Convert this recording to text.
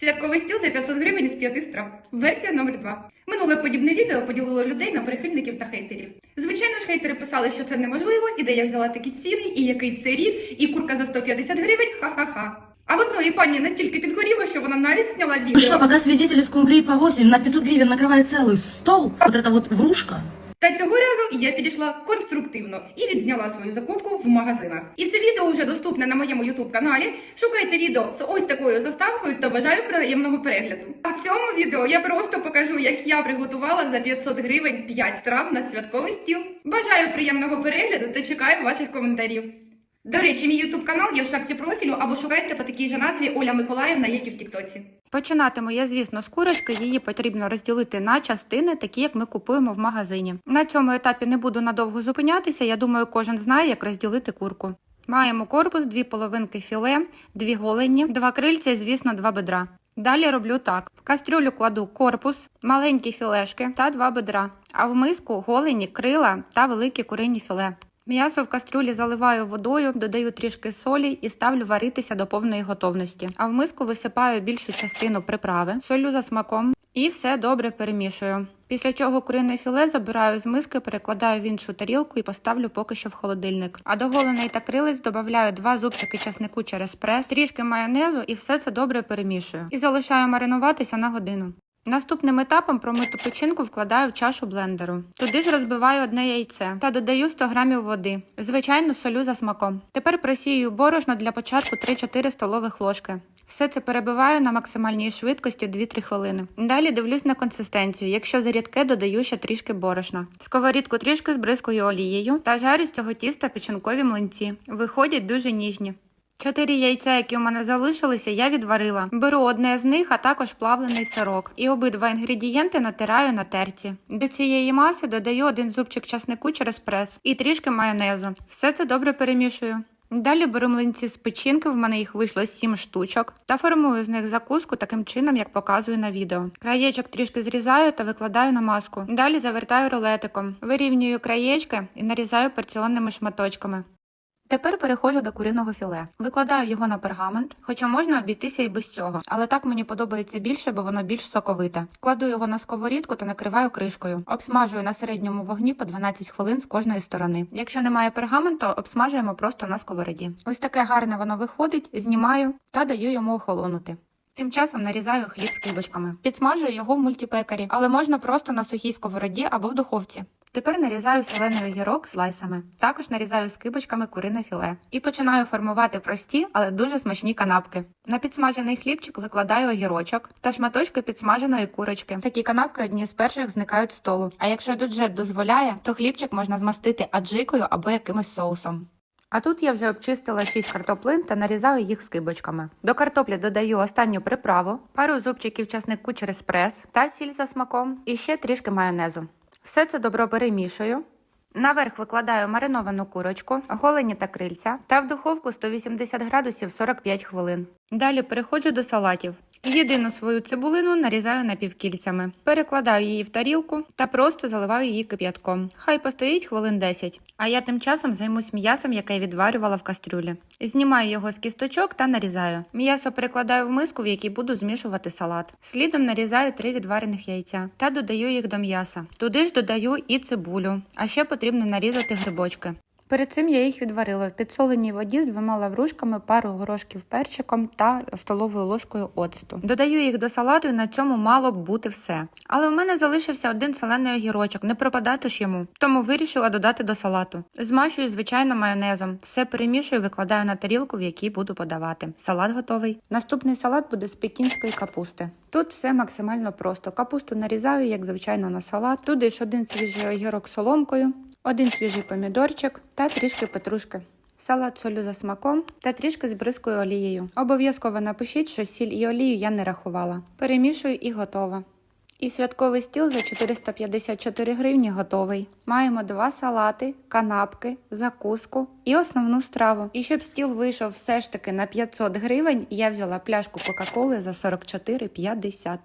Святковий стіл за 500 гривень із 5 страв. Версія номер 2. Минуле подібне відео поділило людей на прихильників та хейтерів. Звичайно ж, хейтери писали, що це неможливо, і де я взяла такі ціни, і який це рік, і курка за 150 гривень, ха-ха-ха. А в одної пані настільки підгоріло, що вона навіть зняла Ну что, відео. пока свидетели скумбрии по 8 на 500 гривен накрывает целый стол, вот это вот врушка. Та цього разу я підійшла конструктивно і відзняла свою закупку в магазинах. І це відео вже доступне на моєму ютуб каналі. Шукайте відео з ось такою заставкою та бажаю приємного перегляду. А в цьому відео я просто покажу, як я приготувала за 500 гривень 5 страв на святковий стіл. Бажаю приємного перегляду та чекаю ваших коментарів. До речі, мій ютуб канал є в шапці профілю або шукайте по такій же назві Оля Миколаївна, як і в Тіктоці. Починатиму я, звісно, з курочки. Її потрібно розділити на частини, такі як ми купуємо в магазині. На цьому етапі не буду надовго зупинятися. Я думаю, кожен знає, як розділити курку. Маємо корпус, дві половинки філе, дві голені, два крильця і, звісно, два бедра. Далі роблю так: в кастрюлю кладу корпус, маленькі філешки та два бедра, а в миску голені, крила та великі курині філе. М'ясо в кастрюлі заливаю водою, додаю трішки солі і ставлю варитися до повної готовності. А в миску висипаю більшу частину приправи, солю за смаком і все добре перемішую. Після чого курине філе забираю з миски, перекладаю в іншу тарілку і поставлю поки що в холодильник. А до голений та крилець додаю два зубчики часнику через прес, трішки майонезу і все це добре перемішую. І залишаю маринуватися на годину. Наступним етапом промиту печінку вкладаю в чашу блендеру. Туди ж розбиваю одне яйце та додаю 100 грамів води. Звичайно, солю за смаком. Тепер просію борошно для початку 3-4 столових ложки. Все це перебиваю на максимальній швидкості 2-3 хвилини. Далі дивлюсь на консистенцію. Якщо зарідке, додаю ще трішки борошна. Сковорідку трішки збризкую олією та жарю з цього тіста печінкові млинці. Виходять дуже ніжні. Чотири яйця, які у мене залишилися, я відварила. Беру одне з них, а також плавлений сирок. І обидва інгредієнти натираю на терці. До цієї маси додаю один зубчик часнику через прес і трішки майонезу. Все це добре перемішую. Далі беру млинці з печінки, в мене їх вийшло 7 штучок, та формую з них закуску таким чином, як показую на відео. Краєчок трішки зрізаю та викладаю на маску. Далі завертаю рулетиком, вирівнюю краєчки і нарізаю порціонними шматочками. Тепер переходжу до куриного філе. Викладаю його на пергамент, хоча можна обійтися і без цього, але так мені подобається більше, бо воно більш соковите. Кладу його на сковорідку та накриваю кришкою. Обсмажую на середньому вогні по 12 хвилин з кожної сторони. Якщо немає пергаменту, обсмажуємо просто на сковороді. Ось таке гарне воно виходить, знімаю та даю йому охолонути. Тим часом нарізаю хліб з кибочками. Підсмажую його в мультипекарі, але можна просто на сухій сковороді або в духовці. Тепер нарізаю солений огірок слайсами. Також нарізаю скибочками курине філе. І починаю формувати прості, але дуже смачні канапки. На підсмажений хлібчик викладаю огірочок та шматочки підсмаженої курочки. Такі канапки одні з перших зникають з столу. А якщо бюджет дозволяє, то хлібчик можна змастити аджикою або якимось соусом. А тут я вже обчистила 6 картоплин та нарізаю їх скибочками. До картоплі додаю останню приправу, пару зубчиків часнику через прес та сіль за смаком і ще трішки майонезу. Все це добро перемішую. Наверх викладаю мариновану курочку, голені та крильця та в духовку 180 градусів 45 хвилин. Далі переходжу до салатів. Єдину свою цибулину нарізаю напівкільцями, перекладаю її в тарілку та просто заливаю її кип'ятком. Хай постоїть хвилин 10. А я тим часом займусь м'ясом, яке я відварювала в кастрюлі. Знімаю його з кісточок та нарізаю. М'ясо перекладаю в миску, в якій буду змішувати салат. Слідом нарізаю три відварених яйця та додаю їх до м'яса. Туди ж додаю і цибулю, а ще потрібно нарізати грибочки. Перед цим я їх відварила в підсоленій воді з двома лаврушками, пару горошків перчиком та столовою ложкою оцту. Додаю їх до салату, і на цьому мало б бути все. Але у мене залишився один солений огірочок, не пропадати ж йому. Тому вирішила додати до салату. Змащую, звичайно, майонезом. Все перемішую, викладаю на тарілку, в якій буду подавати. Салат готовий. Наступний салат буде з пекінської капусти. Тут все максимально просто. Капусту нарізаю, як звичайно, на салат. Туди ж один свіжий огірок соломкою, один свіжий помідорчик та трішки петрушки. Салат солю за смаком та трішки збризкою олією. Обов'язково напишіть, що сіль і олію я не рахувала. Перемішую і готово. І святковий стіл за 454 гривні готовий. Маємо два салати, канапки, закуску і основну страву. І щоб стіл вийшов все ж таки на 500 гривень, я взяла пляшку Кока-Коли за 44,50.